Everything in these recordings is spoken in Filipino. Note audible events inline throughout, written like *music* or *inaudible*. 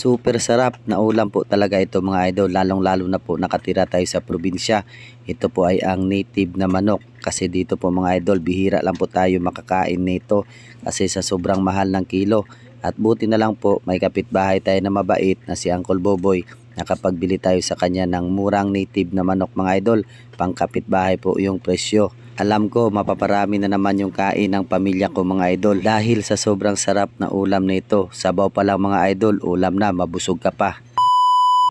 Super sarap na ulam po talaga ito mga idol, lalong-lalo na po nakatira tayo sa probinsya. Ito po ay ang native na manok kasi dito po mga idol, bihira lang po tayo makakain nito kasi sa sobrang mahal ng kilo. At buti na lang po, may kapitbahay tayo na mabait na si Uncle Boboy. Nakapagbili tayo sa kanya ng murang native na manok mga idol. Pang kapitbahay po yung presyo. Alam ko mapaparami na naman yung kain ng pamilya ko mga idol dahil sa sobrang sarap na ulam nito. Sabaw pa lang mga idol, ulam na, mabusog ka pa.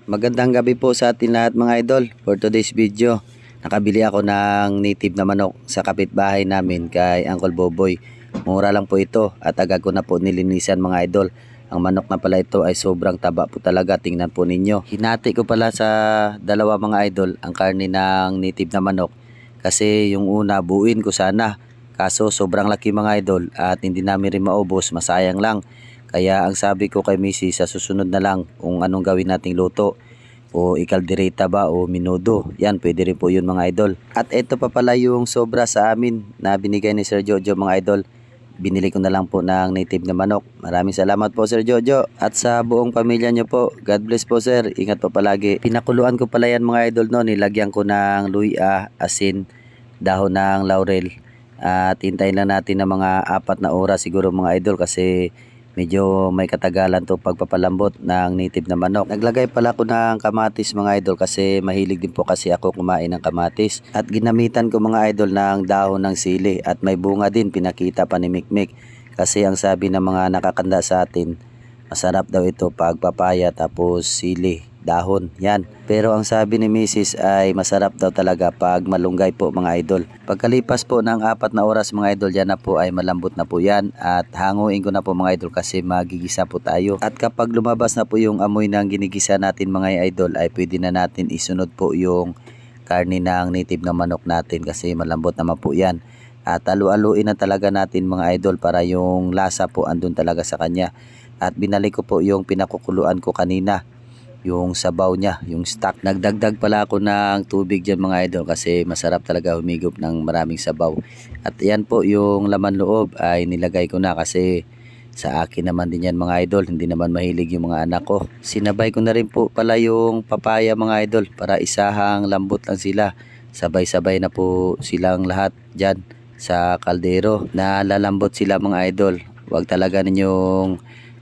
Magandang gabi po sa atin lahat mga idol. For today's video, nakabili ako ng native na manok sa kapitbahay namin kay Uncle Boboy. Mura lang po ito at agad ko na po nilinisan mga idol. Ang manok na pala ito ay sobrang taba po talaga. Tingnan po ninyo. Hinati ko pala sa dalawa mga idol ang karne ng native na manok. Kasi yung una buuin ko sana. Kaso sobrang laki mga idol at hindi namin rin maubos. Masayang lang. Kaya ang sabi ko kay Missy sa susunod na lang kung anong gawin nating luto o ikaldereta ba o minudo. Yan, pwede rin po yun mga idol. At ito pa pala yung sobra sa amin na binigay ni Sir Jojo mga idol. Binili ko na lang po ng native na manok. Maraming salamat po Sir Jojo. At sa buong pamilya nyo po, God bless po Sir. Ingat po palagi. Pinakuluan ko pala yan mga idol no. Nilagyan ko ng luya, asin, dahon ng laurel. At hintayin lang natin ng mga apat na oras siguro mga idol kasi medyo may katagalan to pagpapalambot ng native na manok. Naglagay pala ako ng kamatis mga idol kasi mahilig din po kasi ako kumain ng kamatis. At ginamitan ko mga idol ng dahon ng sili at may bunga din pinakita pa ni Mikmik. Kasi ang sabi ng mga nakakanda sa atin, masarap daw ito pag papaya tapos sili, dahon, yan. Pero ang sabi ni Mrs. ay masarap daw talaga pag malunggay po mga idol. Pagkalipas po ng apat na oras mga idol, yan na po ay malambot na po yan at hanguin ko na po mga idol kasi magigisa po tayo. At kapag lumabas na po yung amoy ng ginigisa natin mga idol ay pwede na natin isunod po yung karne ng native na manok natin kasi malambot naman po yan. At alu-aluin na talaga natin mga idol para yung lasa po andun talaga sa kanya. At binalik ko po yung pinakukuluan ko kanina yung sabaw niya, yung stock. Nagdagdag pala ako ng tubig dyan mga idol kasi masarap talaga humigop ng maraming sabaw. At yan po yung laman loob ay nilagay ko na kasi sa akin naman din yan mga idol, hindi naman mahilig yung mga anak ko. Sinabay ko na rin po pala yung papaya mga idol para isahang lambot lang sila. Sabay-sabay na po silang lahat dyan sa kaldero na lalambot sila mga idol. Huwag talaga ninyong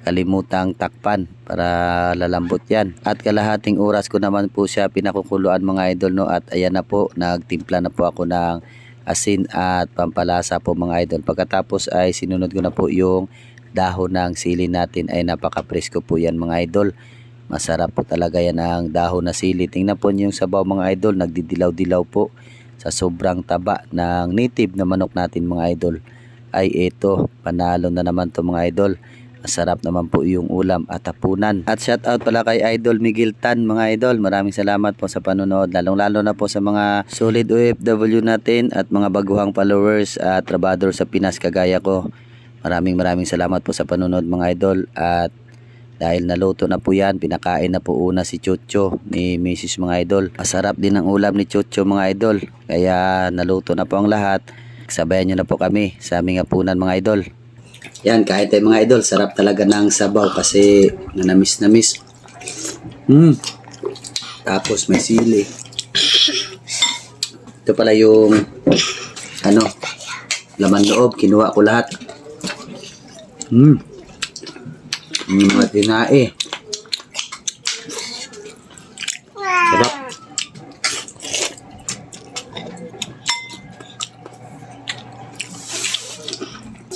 kalimutang takpan para lalambot yan. At kalahating oras ko naman po siya pinakukuluan mga idol no at ayan na po nagtimpla na po ako ng asin at pampalasa po mga idol. Pagkatapos ay sinunod ko na po yung dahon ng sili natin ay napaka-presko po yan mga idol. Masarap po talaga yan ang dahon na sili. Tingnan po yung sabaw mga idol, nagdidilaw-dilaw po sa sobrang taba ng native na manok natin mga idol. Ay ito, panalo na naman to mga idol. Masarap naman po yung ulam at hapunan. At shout out pala kay Idol Miguel Tan mga idol. Maraming salamat po sa panonood. Lalong lalo na po sa mga solid OFW natin at mga baguhang followers at trabador sa Pinas kagaya ko. Maraming maraming salamat po sa panonood mga idol. At dahil naluto na po yan, pinakain na po una si Chucho ni Mrs. mga idol. Masarap din ang ulam ni Chucho mga idol. Kaya naluto na po ang lahat. Sabayan nyo na po kami sa aming hapunan mga idol. Yan, kahit ay mga idol, sarap talaga ng sabaw kasi nanamis-namis. Hmm. Tapos may sili. Ito pala yung ano, laman loob, kinuha ko lahat. Yung mga tinae.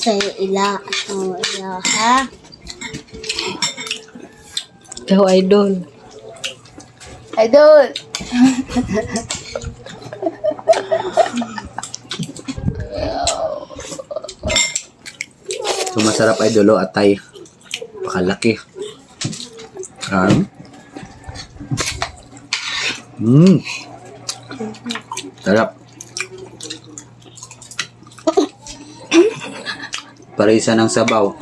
Sa'yo ila, sa'yo ila, ha? Ikaw, idol. Idol! Ito masarap ay dulo at tay. Pakalaki. Um. Mmm. Sarap. Parisa ng sabaw. *laughs*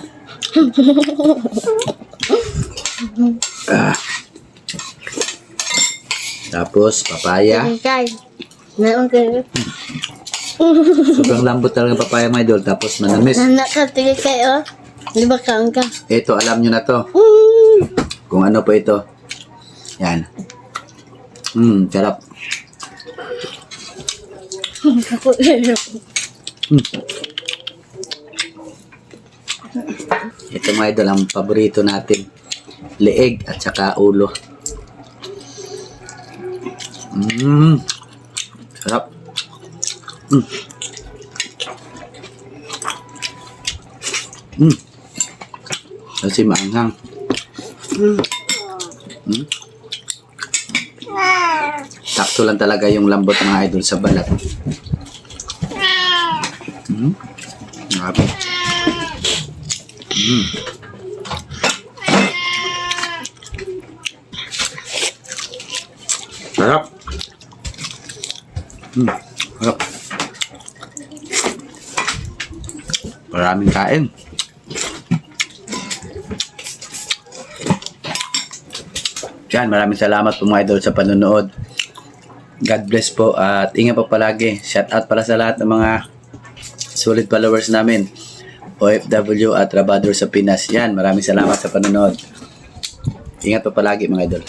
ah. Tapos, papaya. *laughs* Sobrang lambot talaga ng papaya, my idol. Tapos, manamis. Nanak ka, tigil kayo. Di ba kaon ka? Ito, alam nyo na to. Mm. kung ano po ito. Yan. Hmm, sarap. *laughs* Ako Ito mga idol, ang paborito natin. Leeg at saka ulo. Mmm. Sarap. Mmm. Mmm. Kasi maanghang. Mm. Sakto lang talaga yung lambot mga idol sa balat. Mm. Grabe. Mm. Sarap. Mm. Sarap. Maraming kain. Yan, maraming salamat po mga idol sa panonood. God bless po at ingat po palagi. Shout out pala sa lahat ng mga solid followers namin. OFW at Trabador sa Pinas. Yan, maraming salamat sa panonood. Ingat po palagi mga idol.